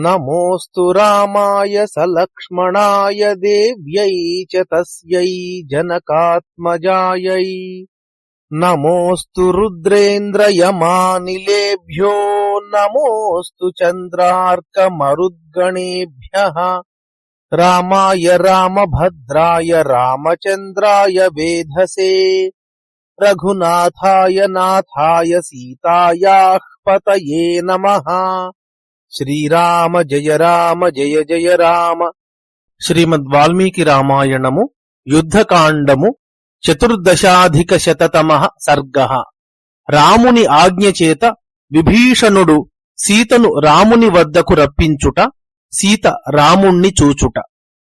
नमोऽस्तु राय स लक्ष्मणा च तस्यै जनकात्मजायै। नमोऽस्तु रुद्रेन्द्रयमानिलेभ्यो, नमोऽस्तु चन्द्रार्कमरुद्गणेभ्यः। रामाय रामभद्राय रामचन्द्राय वेधसे। रघुनाथाय नाथाय सीतायाः पतये नमः। శ్రీరామ జయ రామ జయ జయ రామ. శ్రీమద్ వాల్మీకి రామాయణము యుద్ధకాండము చతుర్దశాధిక శతతమ సర్గ. రాముని ఆజ్ఞ చేత విభీషణుడు సీతను రాముని వద్దకు రప్పించుట సీత రాముణ్ణి చూచుట.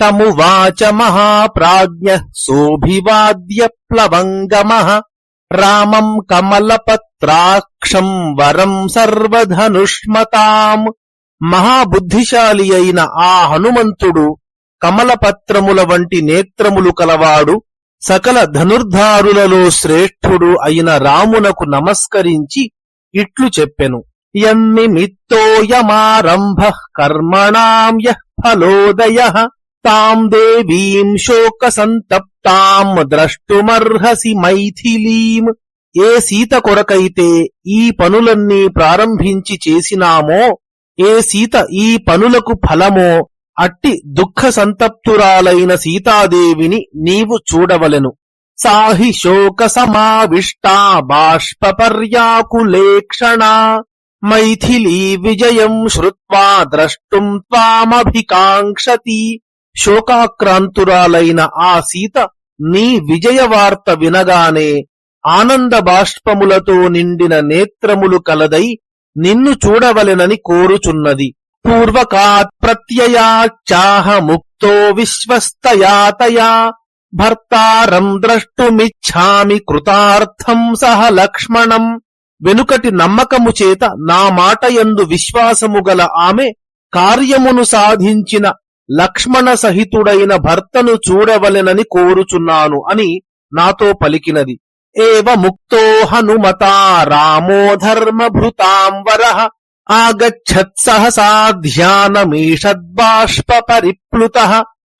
తము వాచ మహాప్రాజ్ఞ శోభివాద్య ప్లవంగమ. రామం కమలపత్రాక్షం వరం సర్వధనుష్మతాం. మహాబుద్ధిశాలి అయిన ఆ హనుమంతుడు కమలపత్రముల వంటి నేత్రములు కలవాడు సకల ధనుర్ధారులలో శ్రేష్ఠుడు అయిన రామునకు నమస్కరించి ఇట్లు చెప్పెను. యన్నిమిత్తోయమారంభ కర్మణాం యః ఫలోదయ తాం దేవీం శోక సంతప్తాం ద్రష్టుమర్హసి మైథిలీం. ఏ సీత కొరకైతే ఈ పనులన్నీ ప్రారంభించి చేసినామో ఏ సీత ఈ పనులకు ఫలమో అట్టి దుఃఖ సంతప్తురాలైన సీతాదేవిని నీవు చూడవలెను. సాహి శోక సమావిష్టా బాష్పర్యాకులేక్షణ మైథిలీ విజయం శ్రుత్వా ద్రష్టుం త్వామభికాంక్షతి. శోకాక్రాంతురాలైన ఆ సీత నీ విజయ వార్త వినగానే ఆనంద బాష్పములతో నిండిన నేత్రములు కలదై నిన్ను చూడవలెనని కోరుచున్నది. పూర్వకాత్ ప్రత్యయాచ్చాహ ముక్తో విశ్వస్తయాతయా భర్తారం ద్రష్టుమిచ్ఛామి కృతార్థం సహ లక్ష్మణం. వెనుకటి నమ్మకము చేత నా మాట యందు విశ్వాసము గల ఆమె కార్యమును సాధించిన లక్ష్మణ సహితుడైన భర్తను చూడవలెనని కోరుచున్నాను అని నాతో పలికినది. ఏవ ముక్తో హనుమతా రామో ధర్మభృతాం వరః ఆగచ్చత్ సహసా ధ్యానమీషద్బాష్ప పరిప్లుత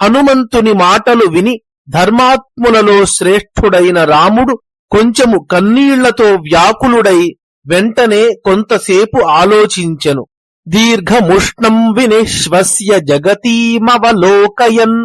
హనుమంతుని మాటలు విని ధర్మాత్ములలో శ్రేష్ఠుడైన రాముడు కొంచెము కన్నీళ్ళతో వ్యాకులుడై వెంటనే కొంతసేపు ఆలోచించెను. దీర్ఘముష్ణం వినిశ్వస్య జగతీమవలోకయన్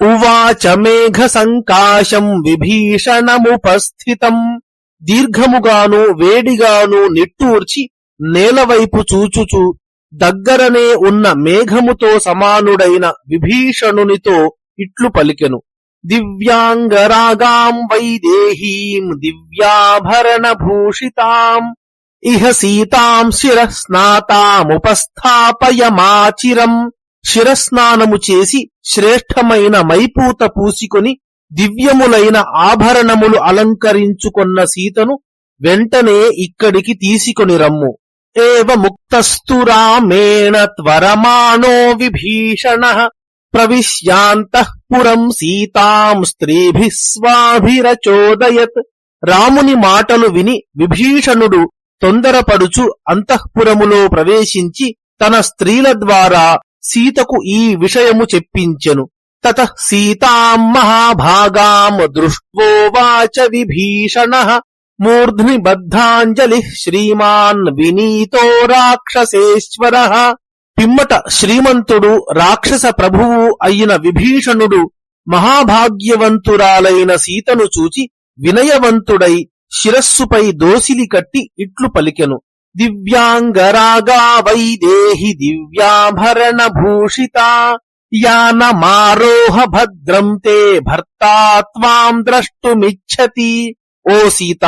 ఉవాచ మేఘ సంకాశం విభీషణముపస్థితం. దీర్ఘముగాను వేడిగాను నిట్టూర్చి నేలవైపు చూచుచు దగ్గరనే ఉన్న మేఘముతో సమానుడైన విభీషణునితో ఇట్లు పలికెను. దివ్యాంగరాగాం వైదేహీం దివ్యాభరణ భూషితాం ఇహ సీతాం శిరస్నాతాముపస్థాపయమాచిరం. శిరస్నానము చేసి శ్రేష్టమైన మైపూత పూసికొని దివ్యములైన ఆభరణములు అలంకరించుకొన్న సీతను వెంటనే ఇక్కడికి తీసుకొని రమ్ము. ఏవ ముక్తస్తు రామేణ త్వరమాణో విభీషణ ప్రవిశ్యాంతఃపురం సీతాం స్త్రీభి స్వాభిరచోదయత్. రాముని మాటలు విని విభీషణుడు తొందరపడుచు అంతఃపురములో ప్రవేశించి తన స్త్రీల ద్వారా సీతకు ఈ విషయము చెప్పించెను. తత సీతాం మహాభాగాం దృష్ట్వోవాచ విభీషణ మూర్ధ్ని బద్ధాంజలి శ్రీమాన్ వినీతో రాక్షసేశ్వర. పిమ్మట శ్రీమంతుడు రాక్షస ప్రభువు అయిన విభీషణుడు మహాభాగ్యవంతురాలైన సీతను చూచి వినయవంతుడై శిరస్సుపై దోసిలి కట్టి ఇట్లు పలికెను. దివ్యాంగరాగా వైదేహి దివ్యాభరణ భూషిత యానమారోహ భద్రం తే భర్తా త్వాం ద్రష్టుమిచ్చతి ఓ సీత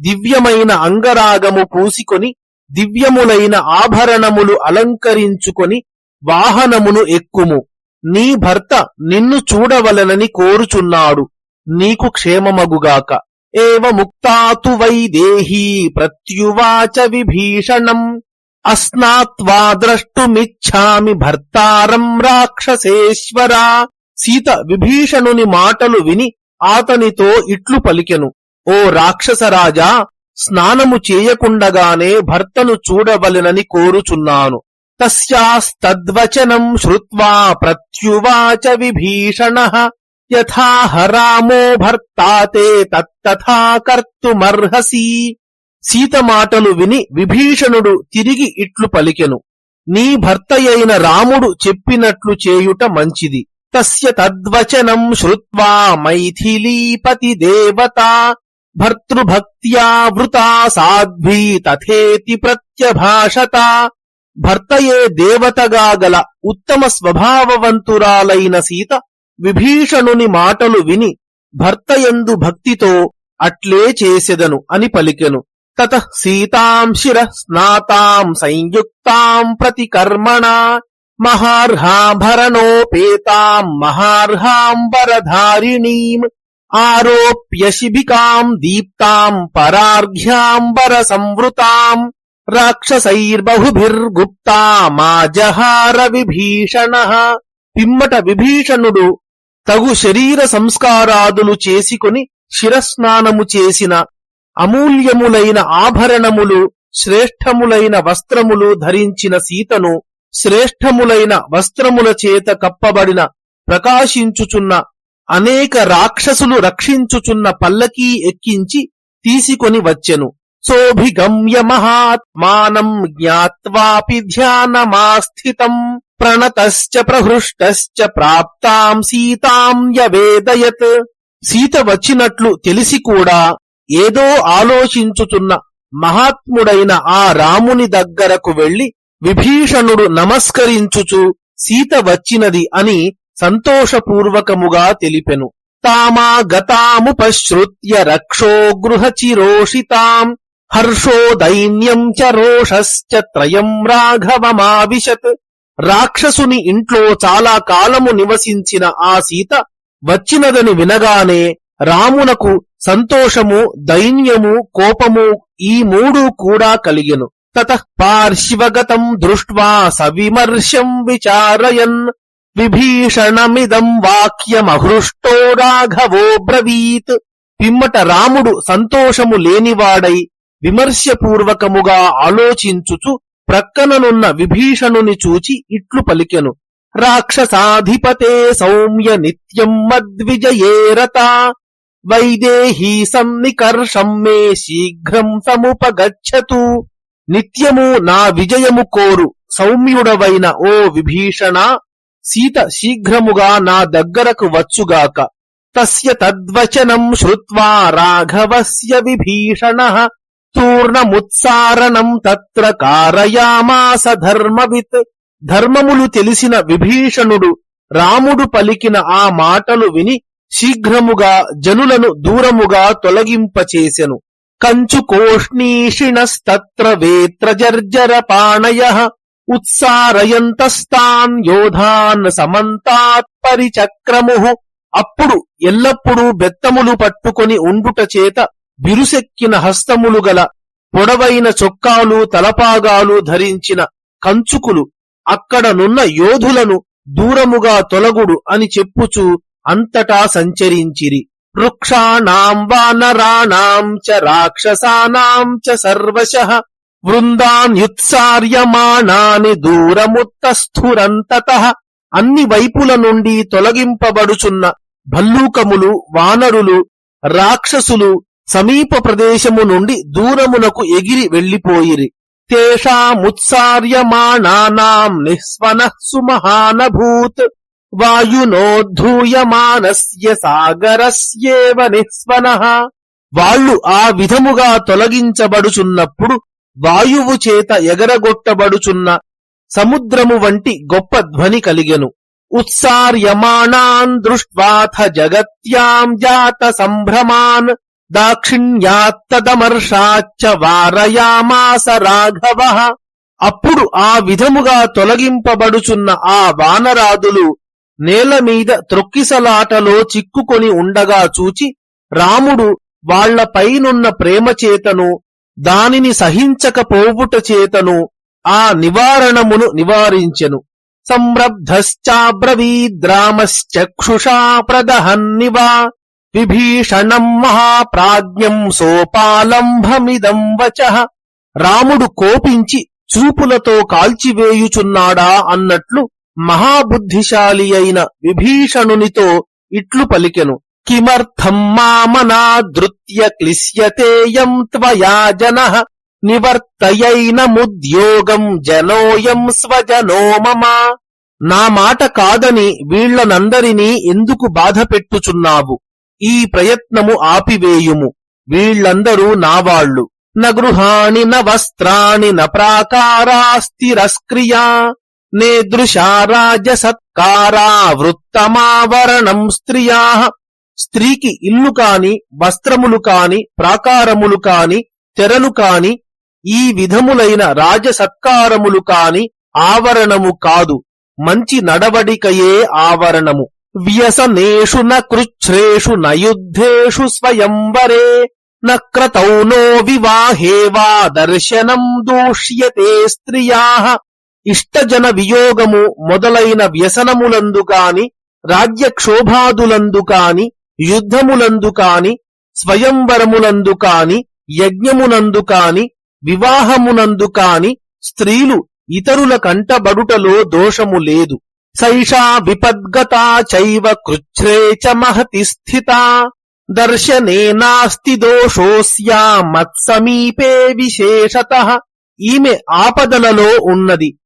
దివ్యమైన అంగరాగము పూసికొని దివ్యములైన ఆభరణములు అలంకరించుకొని వాహనమును ఎక్కుము నీ భర్త నిన్ను చూడవలనని కోరుచున్నాడు। నీకు క్షేమమగుగాక। ఏవ ముక్తాతు వైదేహీ ప్రత్యువాచ విభీషణం అస్నాత్వా ద్రష్టుమిచ్ఛామి భర్తారం రాక్షసేశ్వరా సీత విభీషణుని మాటలు విని ఆతనితో ఇట్లు పలికెను ఓ రాక్షసరాజా స్నానము చేయకుండగానే భర్తను చూడవలెనని కోరుచున్నాను। తస్యాస్తద్వచనం శ్రుత్వా ప్రత్యువాచ విభీషణ। యథాహ రామో భర్తాతే తత్తథా కర్తుమర్హసి సీత మాటలు విని విభీషణుడు తిరిగి ఇట్లు పలికెను. నీ భర్తయైన రాముడు చెప్పినట్లు చేయుట మంచిది. తస్య తద్వచనం శ్రుత్వా మైథిలీపతి దేవత భర్తృభక్త్యా వృతా సాధ్వీ తథేతి ప్రత్యభాషత. భర్తయే దేవతగా గల ఉత్తమ స్వభావవంతురాలైన సీత విభీషణుని మాటలు విని భర్తయందు భక్తితో అట్లే చేసెదను అని పలికెను. తత సీతాం శిర స్నాతాం సంయుక్తాం ప్రతి కర్మణ మహార్హాభరణోపేతాం మహార్హాంబరధారిణీం ఆరోప్య శిబికాం దీప్తాం పరార్ఘ్యాంబర సంవృతాం రాక్షసైర్బహుభిర్గుప్తా మా జహార విభీషణ. పిమ్మట విభీషణుడు తగు శరీర సంస్కారాదులు చేసికొని శిరస్నానము చేసిన అమూల్యములైన ఆభరణములు శ్రేష్టములైన వస్త్రములు ధరించిన సీతను శ్రేష్టములైన వస్త్రముల చేత కప్పబడిన ప్రకాశించుచున్న అనేక రాక్షసులు రక్షించుచున్న పల్లకీ ఎక్కించి తీసుకొని వచ్చెను. సోభిగమ్య మహాత్మానం జ్ఞాత్వాపి ధ్యానమాస్థితం. ప్రణతశ్చ ప్రహృష్టశ్చ ప్రాప్తాం సీతాం యవేదయత్. సీత వచ్చినట్లు తెలిసి కూడా ఏదో ఆలోచించుతున్న మహాత్ముడైన ఆ రాముని దగ్గరకు వెళ్ళి విభీషణుడు నమస్కరించుచు సీత వచ్చినది అని సంతోషపూర్వకముగా తెలిపెను. తామా గతాముపశ్రుత్య రక్షో గృహచిరోషితాం. హర్షో దైన్యం చ రోషశ్చ త్రయం రాఘవమావిశత్. రాక్షసుని ఇంట్లో చాలా కాలము నివసించిన ఆ సీత వచ్చినదని వినగానే రామునకు సంతోషము దైన్యము కోపము ఈ మూడు కూడా కలిగెను. తత పార్శ్వగతం దృష్ట్వా సవిమర్శం విచారయన్ విభీషణమిదం వాక్యమహృష్టో రాఘవో బ్రవీత్. పిమ్మట రాముడు సంతోషము లేనివాడై విమర్శపూర్వకముగా ఆలోచించుచు ప్రక్కననున్న విభీషణుని చూచి ఇట్లు పలికెను. రాక్షసాధిపతే సౌమ్య నిత్యం మద్విజయేరత. వైదేహీ సన్నికర్షం మే శీఘ్రం సముపగచ్చతు. నిత్యము నా విజయము కోరు. సౌమ్యుడవైన ఓ విభీషణ సీత శీఘ్రముగా నా దగ్గరకు వచ్చుగాక. తస్య తద్వచనం శ్రుత్వా రాఘవస్య విభీషణ. తూర్ణముత్సారణం తత్ర కారయామాస ధర్మవిత్. ధర్మములు తెలిసిన విభీషణుడు రాముడు పలికిన ఆ మాటలు విని శీఘ్రముగా జనులను దూరముగా తొలగింపచేసెను. కంచు కోష్ణీషిణస్తత్ర వేత్రజర్జర పాణయ. ఉత్సారయంతస్తాన్ యోధాన్ సమంతాత్పరిచక్రము అప్పుడు ఎల్లప్పుడూ బెత్తములు పట్టుకొని ఉండుట చేత బిరుసెక్కిన హస్తములు గల పొడవైన చొక్కాలు తలపాగాలు ధరించిన కంచుకులు అక్కడనున్న యోధులను దూరముగా తొలగుడు అని చెప్పుచూ అంతటా సంచరించిరి. వృక్షాణాం వానరాణాం చ రాక్షసానాం చ సర్వశ వృందాన్యుత్సార్యమాణాని దూరముత్తస్థురంతత అన్ని వైపుల నుండి తొలగింపబడుచున్న భల్లూకములు వానరులు రాక్షసులు సమీప ప్రదేశము నుండి దూరమునకు ఎగిరి వెళ్ళిపోయిరి తేషాముత్సార్యమాణానాం నిస్వన సుమహానభూత్. వాయునోద్ధూయమానస్య సాగరస్యేవ నిస్వన. వాళ్ళు ఆ విధముగా తొలగించబడుచున్నప్పుడు వాయువు చేత ఎగరగొట్టబడుచున్న సముద్రము వంటి గొప్ప ధ్వని కలిగెను. ఉత్సార్యమాణాన్ దృష్ట్వాథ జగత్యాం జాత సంభ్రమాన్ దాక్షిణ్యాత్తదమర్షాచ్చ వారయామాస రాఘవ. అప్పుడు ఆ విధముగా తొలగింపబడుచున్న ఆ వానరాదులు నేల మీద త్రొక్కిసలాటలో చిక్కుకొని ఉండగా చూచి రాముడు వాళ్ళపైనున్న ప్రేమ చేతను దానిని సహించకపోవుట చేతను ఆ నివారణమును నివారించెను. సంరబ్ధశ్చాబ్రవీద్రామశ్చక్షుషా ప్రదహన్నివా విభీషణం మహాప్రాజ్ఞం సోపాలంభమిదం వచ రాముడు కోపించి చూపులతో కాల్చివేయుచున్నాడా అన్నట్లు మహాబుద్ధిశాలి అయిన విభీషణునితో ఇట్లు పలికెను. కిమర్థం మామనాదృత్య క్లిశ్యతేయం త్వయా జన। నివర్తయైనముద్యోగం జనోయం స్వజనో మమ। నా మాట కాదని వీళ్ళనందరినీ ఎందుకు బాధ పెట్టుచున్నావు? ఈ ప్రయత్నము ఆపివేయుము. వీళ్ళందరూ నావాళ్ళు నగృహాణి న వస్త్రాణి న ప్రాకారాస్తిరస్క్రియా నేదృశా రాజసత్కారా వృత్తమావరణం స్త్రియా. స్త్రీకి ఇల్లు కాని వస్త్రములు కాని ప్రాకారములు కాని తెరలు కాని ఈ విధములైన రాజసత్కారములు కాని ఆవరణము కాదు. మంచి నడవడికయే ఆవరణము. వ్యసనేషు న కృచ్ఛ్రేషు న యుద్ధేషు స్వయంవరే న క్రతౌ నో వివాహే వా దర్శనం దూష్యతే స్త్రియా. ఇష్టజన వియోగము మొదలైన వ్యసనములందు కాని రాజ్యక్షోభాదులందు కాని యుద్ధములందు కాని స్వయంవరములందు కాని యజ్ఞమునందు కాని వివాహమునందు కాని స్త్రీలు ఇతరుల కంటబడుటలో దోషము లేదు. సైషా విపద్గతా చైవ కృచ్ఛ్రే చ మహతి స్థితా. దర్శనే నాస్తి దోషోస్యా మత్సమీపే విశేషత. ఈమె ఆపదలలో ఉన్నది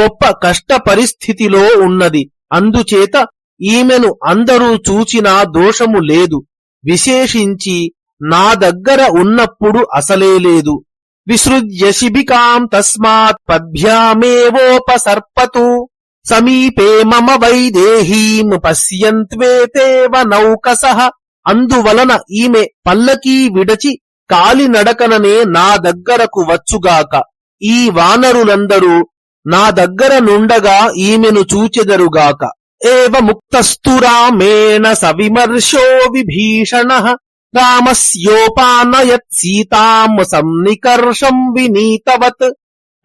గొప్ప కష్ట పరిస్థితిలో ఉన్నది. అందుచేత ఈమెను అందరూ చూచినా దోషము లేదు. విశేషించి నా దగ్గర ఉన్నప్పుడు అసలే లేదు. విసృజ్య శిబికాం తస్మాత్ పద్భ్యామేవోపసర్పతు. సమీపే మమ వైదేహీం పశ్యంత్వేతేవ నౌకస. అందువలన ఈమె పల్లకీ విడచి కాలినడకననే నా దగ్గరకు వచ్చుగాక. ఈ వానరులందరూ నా దగ్గర నుండగా ఈమెను చూచెదరుగాక. ఏవ ముక్తస్థురామేణ సవిమర్శో విభీషణ. రామస్యోపానయత్ సీతాం సన్నికర్షం వినీతవత్.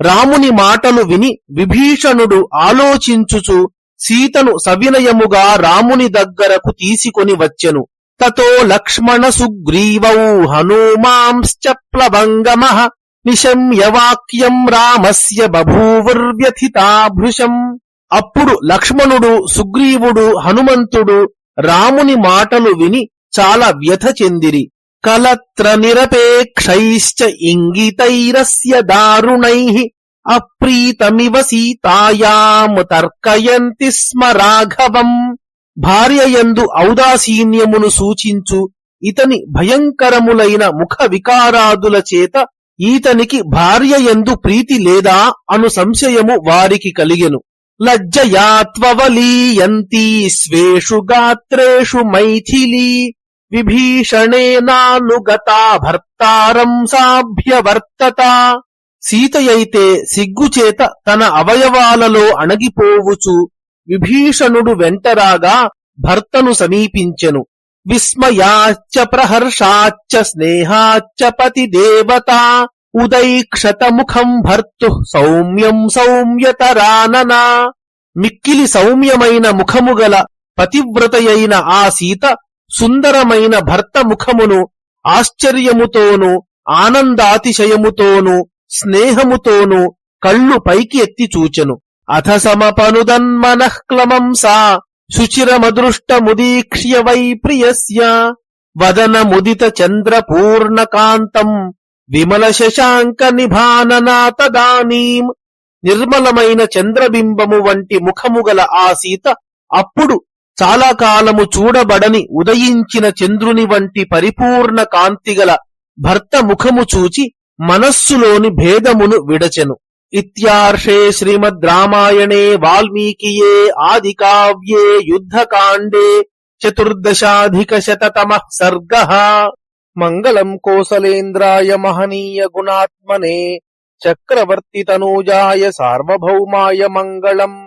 రాముని మాటలు విని విభీషణుడు ఆలోచించుచు సీతను సవినయముగా రాముని దగ్గరకు తీసుకొని వచ్చెను. తతో లక్ష్మణ సుగ్రీవౌ హనుమాంశ్చ ప్లవంగమ నిశమ్య రామస్య బభూవుర్వ్యథితాభృశం. అప్పుడు లక్ష్మణుడు సుగ్రీవుడు హనుమంతుడు రాముని మాటలు విని చాలా వ్యథ చెందిరి. కలత్ర నిరపేక్షైశ్చ ఇంగితైరస్య దారుణై అప్రీతమివ సీతాయాం తర్కయంతి స్మ రాఘవం. భార్యయందు ఔదాసీన్యమును సూచించు ఇతని భయంకరములైన ముఖ వికారాదుల చేత ఈతనికి భార్యయందు ప్రీతి లేదా అను సంశయము వారికి కలిగెను. లజ్జయాత్వలీయంతీ స్వేషు గాత్రేషు మైథిలీ విభీషణేనానుగతా భర్తారం సాభ్యవర్తత సీతయైతే సిగ్గుచేత తన అవయవాలలో అణగిపోవుచు విభీషణుడు వెంటరాగా భర్తను సమీపించెను. విస్మయాచ్చ ప్రహర్షాచ్చ స్నేహాచ్చ పతిదేవత ఉదైక్షత ముఖం భర్తు సౌమ్యం సౌమ్యతరాననా. మిక్కిలి సౌమ్యమైన ముఖముగల పతివ్రతయైన ఆ సీత సుందరమైన భర్త ముఖమును ఆశ్చర్యముతోనూ ఆనందాతిశయముతోనూ స్నేహముతోనూ కళ్ళు పైకి ఎత్తి చూచెను. అథ సమపనుదన్మనఃక్లమం సా శుచిరమదృష్టముదీక్ష్య వై ప్రియస్య. వదనముదిత చంద్రపూర్ణకాంతం విమల శశాంక నిభాననా తదానీం. నిర్మలమైన చంద్రబింబము వంటి ముఖముగల ఆ సీత అప్పుడు చాలా కాలము చూడబడని ఉదయించిన చంద్రుని వంటి పరిపూర్ణ కాంతిగల భర్త ముఖము చూచి మనస్సులోని భేదమును విడచెను. ఇత్యార్షే శ్రీమద్ రామాయణే వాల్మీకియే ఆది కావ్యే యుద్ధకాండే చతుర్దశాధిక శతమ సర్గ. మంగళం కోసలేంద్రాయ మహనీయ గుణాత్మనే చక్రవర్తి తనూజాయ సార్వభౌమాయ మంగళం.